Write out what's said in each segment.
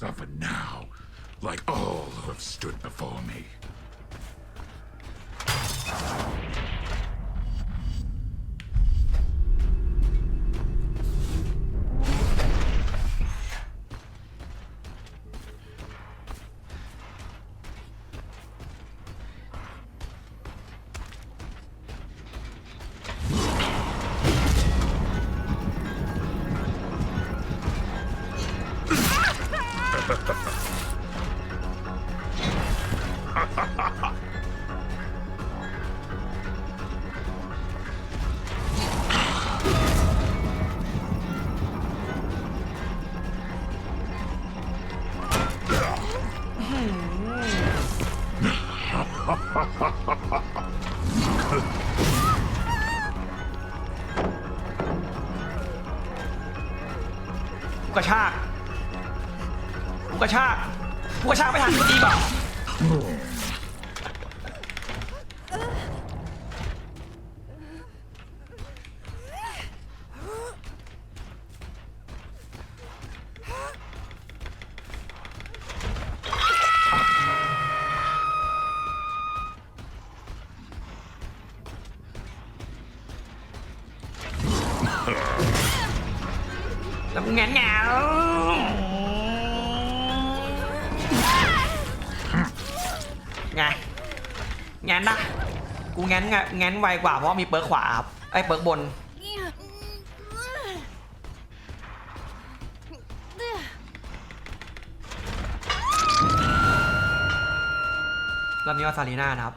Suffer now, like all who have stood before me. แล้วมึงแงนแงวไงแงนนะกูแงนไงแงนไวกว่าเพราะมีเปิร์กขวาครับไอ้เปิร์กบนรอบนี้ว่าซาลีน่านะครับ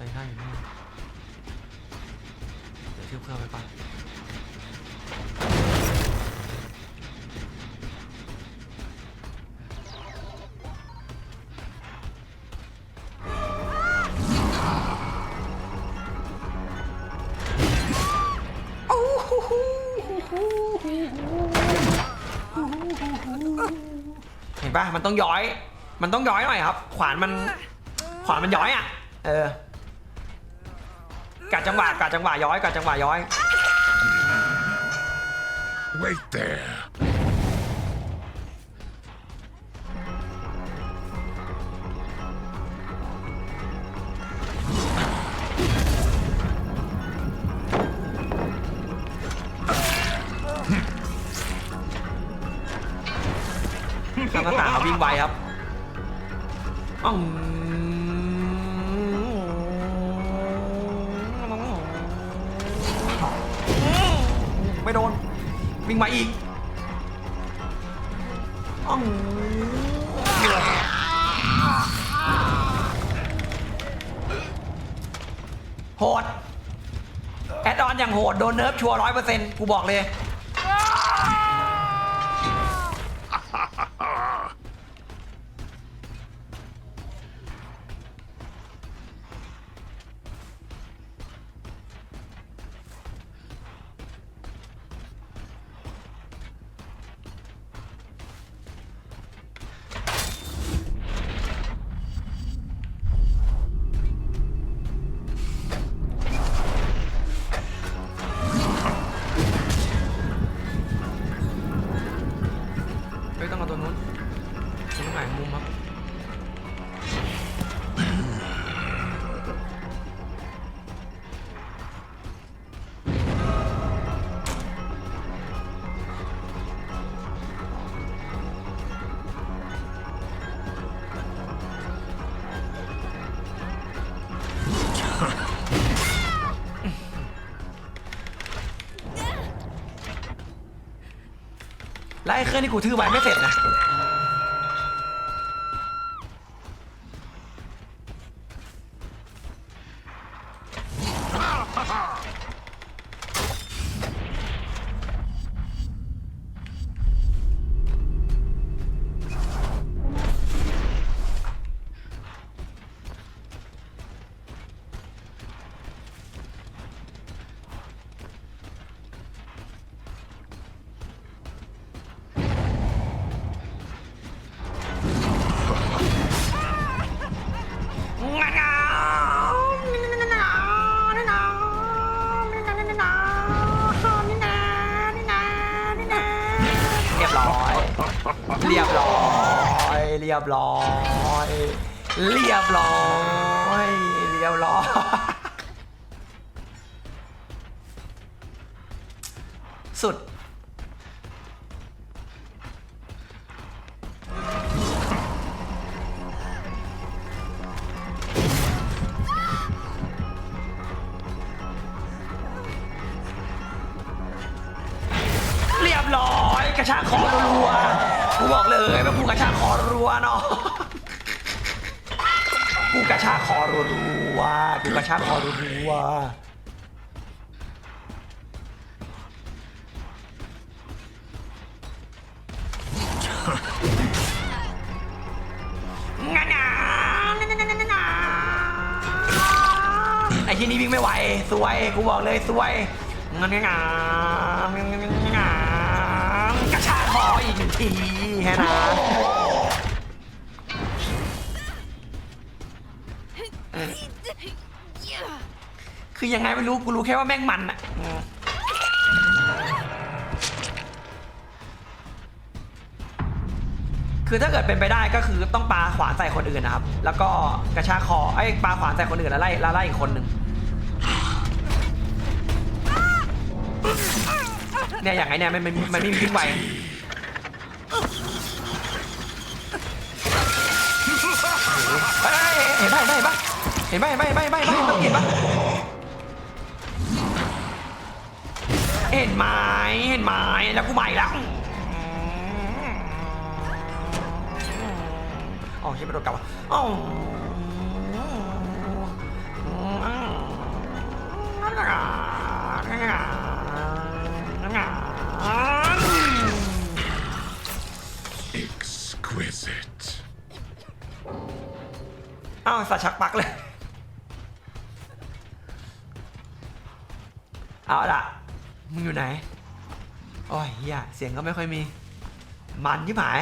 ใส่ได้อยู่นี่เดี๋ยวเชื่อเพื่อไว้ก่อนเห็นปะมันต้องย้อย มันต้องย้อยหน่อยครับ ขวานมัน ขวานมันย้อยอะ เออ กัดจังหวะกัดจังหวะย้อยกัดจังหวะย้อย Wait there. ทางหน้าต่างเขาวิ่งไวครับอ้าว เนิร์ฟชัวร้อยเปอร์เซ็นต์กูบอกเลย เครื่องที่กูถือไว้ไม่เสร็จนะ สุด ที่นี่วิ่งไม่ไหว สวย กูบอกเลยสวยงานงากระชากคออีกหนึ่งทีแค่นั้นคือยังไงไม่รู้ กูรู้แค่ว่าแม่งมันอะคือถ้าเกิดเป็นไปได้ก็คือต้องปาขวานใส่คนอื่นนะครับ แล้วก็กระชากคอไอ้ปาขวานใส่คนอื่นแล้วไล่แล้วไล่อีกคนหนึ่ง เนี่ยอย่างไงเนี่ยมันมันมันไม่มีวิ่งไวเฮ้ยเห็นป่ะเห็นป่ะเห็นป่ะเห็นป่ะเห็นป่ะเห็นป่ะเห็นป่ะเห็นป่ะเห็นไหมเห็นไหมแล้วกูใหม่แล้วอ๋อใช่ไปโดนกลับอะอ๋อ嗯 Exquisite. อ้าวสัตว์ชักปักเลย เอาล่ะ มึงอยู่ไหน โอ้ยเฮียเสียงก็ไม่ค่อยมี มันที่หมาย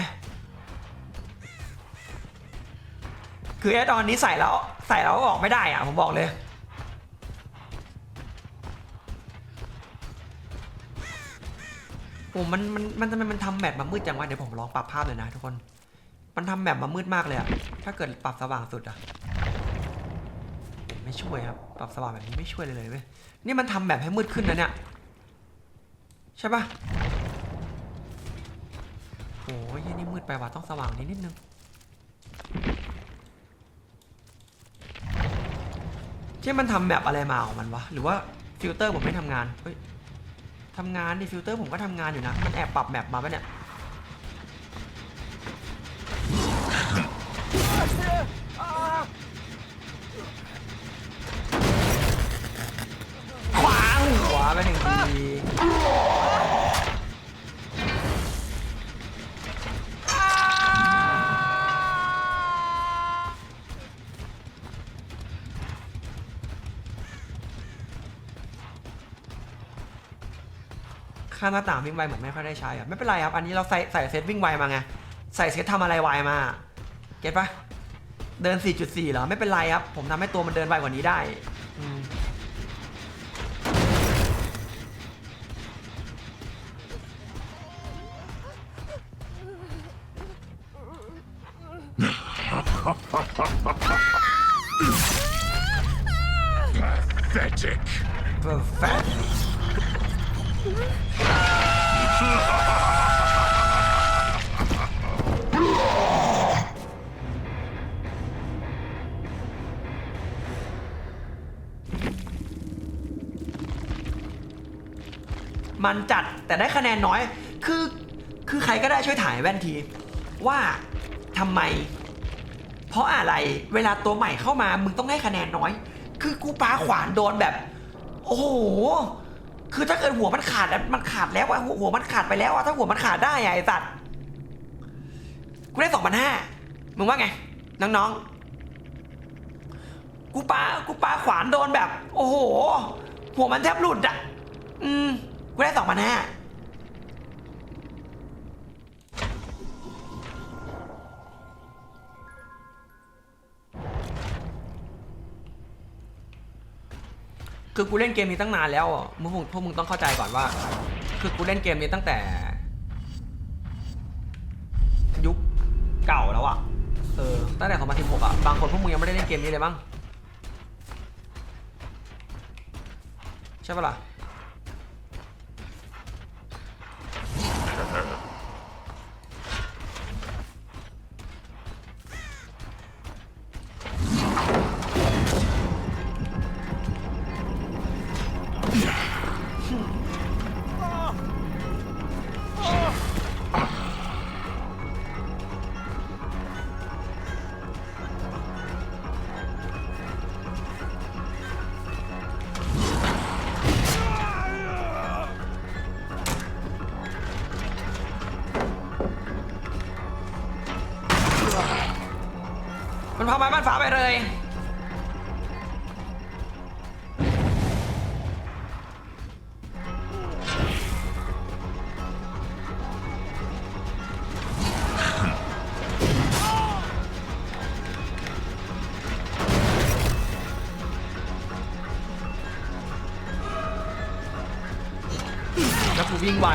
คือไอ้ตอนนี้ใส่แล้ว ใส่แล้วออกไม่ได้อะ ผมบอกเลย โอ้มัน มัน มันทำไมมันทำแมปมามืดจังวะ เดี๋ยวผมลองปรับภาพเลยนะทุกคน มันทำแบบมามืดมากเลยอะถ้าเกิดปรับสว่างสุดอะไม่ช่วยครับปรับสว่างแบบนี้ไม่ช่วยเลยเลยเว้ยนี่มันทำแบบให้มืดขึ้นนะเนี่ยใช่ปะโอ้ยนี่มืดไปว่ะต้องสว่างนิดนิดนึงที่มันทำแบบอะไรมาของมันวะหรือว่าฟิลเตอร์ผมไม่ทำงานเฮ้ยทำงานดิฟิลเตอร์ผมก็ทำงานอยู่นะ มันแอบปรับแบบมาปะเนี่ย วไปหนึ่งทีข้ามหน้าต่างวิ่งไวเหมือนไม่ค่อยได้ใช้อะไม่เป็นไรครับ อันนี้เราใส่ใส่เซตวิ่งไวมาไง ใส่เซตทำอะไรไวมา เก็ตปะเดิน 4.4เหรอ ไม่เป็นไรครับ ผมทำให้ตัวมันเดินไวกว่านี้ได้ อืม Pathetic. perfect มันจัดแต่ได้คะแนนน้อย คือ คือใครก็ได้ช่วยถ่ายแว่นที ว่าทำไม เพราะอะไรเวลาตัวใหม่เข้ามามึงต้องให้คะแนนน้อย คือกูปาขวานโดนแบบ โอ้โหคือถ้าเกิดหัวมันขาดมันขาดแล้วอะหัวหัวมันขาดไปแล้วอะถ้าหัวมันขาดได้อะไอ้สัตว์กูได้สองพันห้ามึงว่าไง น้องๆ กูปากูปาขวานโดนแบบ โอ้โห หัวมันแทบหลุดอะอืมกูได้สองพันห้า คือกูเล่นเกมนี้ตั้งนานแล้วอะมึงพวกมึงต้องเข้าใจก่อนว่า คือกูเล่นเกมนี้ตั้งแต่ ยุคเก่าแล้วอะเออ ตั้งแต่2016อะบางคนพวกมึงยังไม่ได้เล่นเกมนี้เลยมั้ง ใช่ปะล่ะ ฟ้าไปเลย แล้วกูวิ่งไว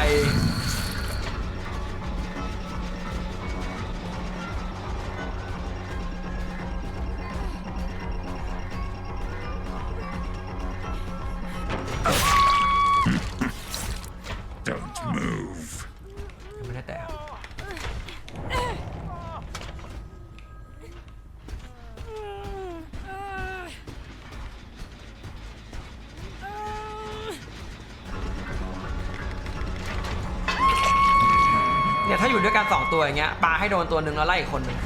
อย่างเงี้ยปาให้โดนตัวหนึ่งแล้วไล่อีกคนหนึ่ง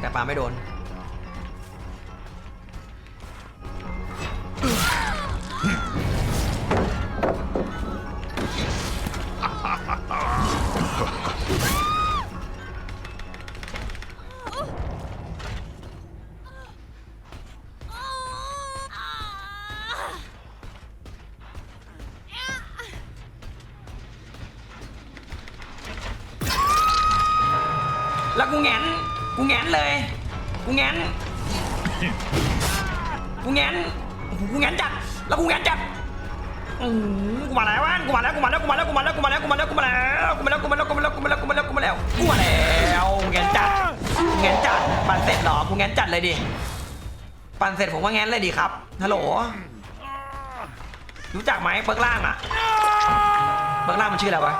แต่ปาไม่โดน เหรอกูแงนจัดเลยดิ ปั่นเสร็จผมว่าแงนเลยดิครับ ฮัลโหล รู้จักไหมเบิร์กล่างอะเบิร์กล่างมันชื่ออะไรวะ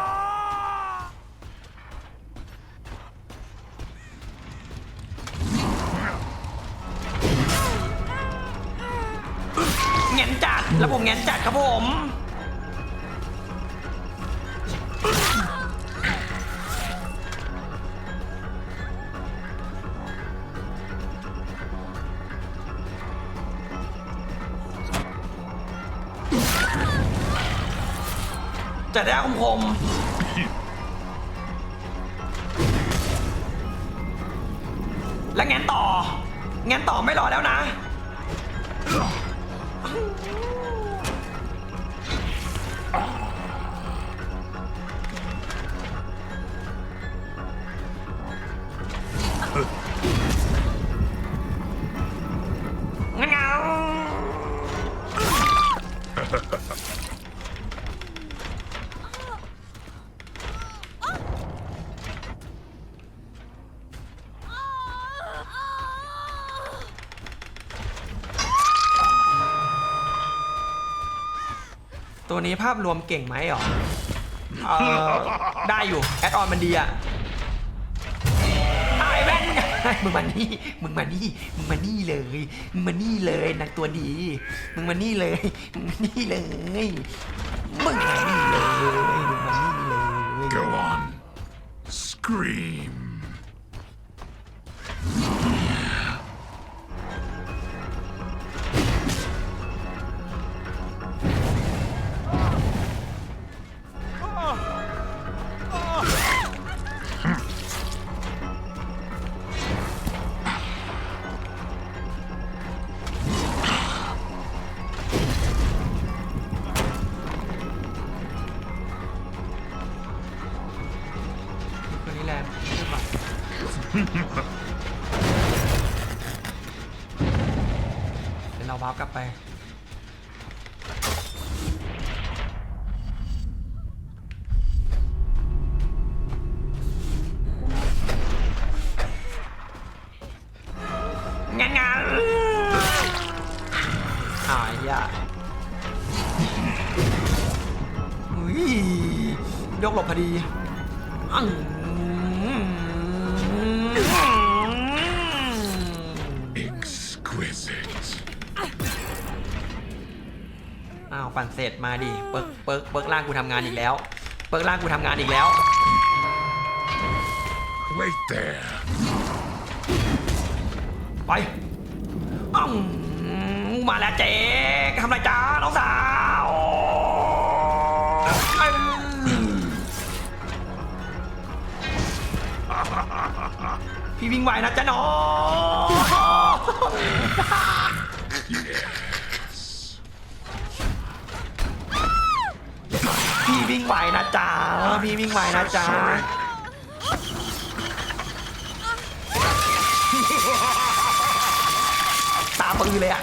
เงนจัด แล้วผมเงนจัดครับผม จัดได้คมคมแล้วเงนต่อเงนต่อไม่รอแล้วนะ ตัวนี้ภาพรวมเก่งไหมหรอเออได้อยู่ แอดออนมันดีอะไอ้แว่นมึงมานี่ มึงมานี่ มึงมานี่เลย มึงมานี่เลยนางตัวดี มึงมานี่เลย มึงมานี่เลย มึงมานี่เลย มึงมานี่เลย Go on. Scream. พาวกลับไป งังงังหายอะอุ้ยยกหลบพอดีอัง ปั่นเสร็จมาดิเปิร์กเปิร์กเปิร์กล่างกูทำงานอีกแล้ว เปิร์กล่างกูทำงานอีกแล้ว Wait there. ไปอ้าวมาแล้วเจ๊ทำไรจ้าน้องสาวเอ้ยพี่วิ่งไหวนะจ๊ะน้อง วิ่งไหวนะจ๊ะพี่วิ่งไหวนะจ๊ะ Sorry. ตาปือเลยอะ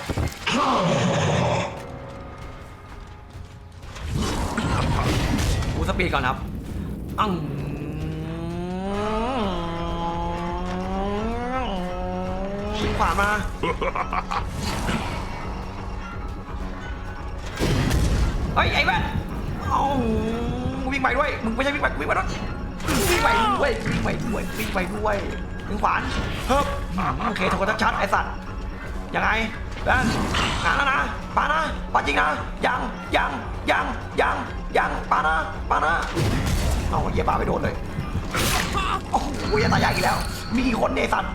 กูสปีดก่อนครับอังวิ่งขวามาเฮ้ยไอ้แว่น เอ้าวิ่งไปด้วย มึงไม่ใช่วิ่งไปวิ่งไปด้วยวิ่งไปด้วยวิ่งไปด้วยวิ่งไปด้วยวิ่งขวานเฮ้ยโอเคโทรทัศน์ชัดไอ้สัตว์ยังไงแว่นงานแล้วนะปานะปาจริงนะยังยังยังยังยังปานะปานะเอาเหี้ยปาไปโดนเลยโอ้โหยตายใหญ่อีกแล้ว มีกี่คนเนี่ยไอ้สัตว์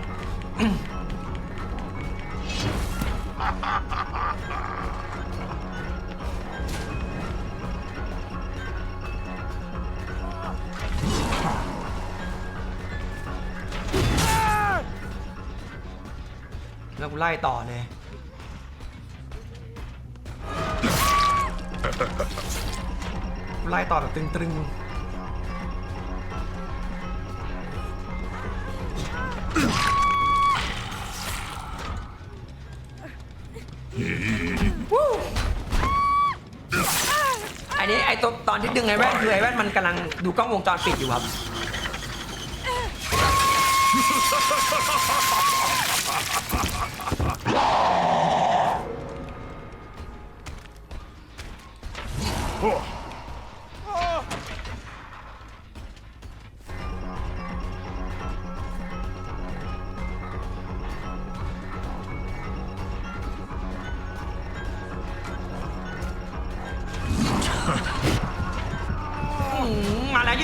แล้วกูไล่ต่อเลยกูไล่ต่อแบบตึงๆอันนี้ไอ้ตัวตอนที่ดึงไอ้แว่นคือไอ้แว่นมันกำลังดูกล้องวงจรปิดอยู่ครับ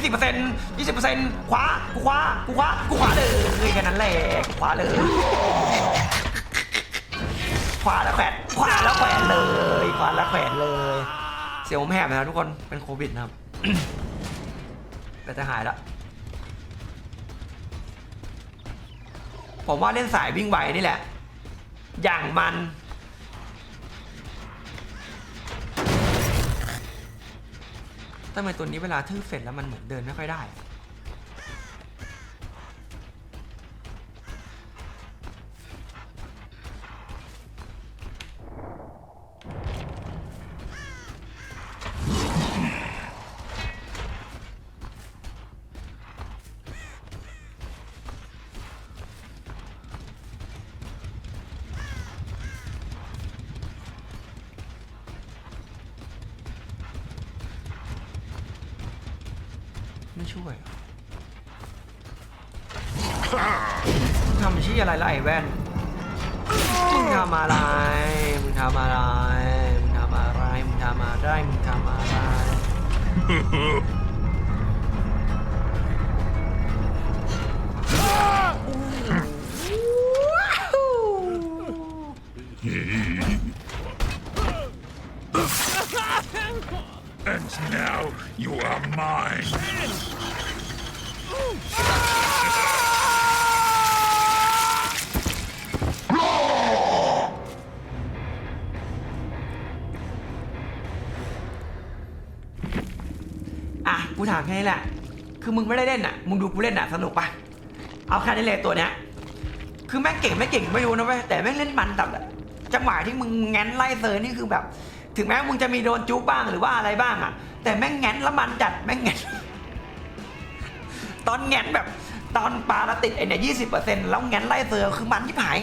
ยี่สิบเปอร์เซ็นต์ยี่สิบเปอร์เซ็นต์ขวากูขวากูขวากูขวาเลยแค่นั้นแหละกูขวาเลยขวาแล้วแขวนขวาแล้วแขวนเลยขวาแล้วแขวนเลย เสียวผมแหบนะครับทุกคนเป็นโควิดนะครับแต่จะหายแล้วผมว่าเล่นสายวิ่งไหวนี่แหละ อย่างมัน ทำไมตัวนี้เวลาทื่อเสร็จแล้วมันเหมือนเดินไม่ค่อยได้ ช่วยมึงทำชี้อะไรล่ะไอ้แว่น มึงทำอะไร มึงทำอะไร มึงทำอะไร มึงทำอะไร มึงทำอะไร And now you are mine. อะกูถามแค่นี้แหละ คือมึงไม่ได้เล่นอะ มึงดูกูเล่นอะสนุกปะเอาแค่นี้เลยตัวเนี้ย คือแม่งเก่งไม่เก่งไม่รู้นะเว้ยแต่แม่งเล่นมันตับอะจังหวะที่มึงแง้นไล่เซอร์นี่คือแบบ ถึงแม้มึงจะมีโดนจุ๊บบ้างหรือว่าอะไรบ้างอะ แต่แม่งแง้นแล้วมันจัดแม่งแง้น อนแงนแบบตอนปาละติดไอ้เนี่ยยี่สิบเปอร์เซ็นต์แล้วแงนไล่เซอร์คือมันที่หาย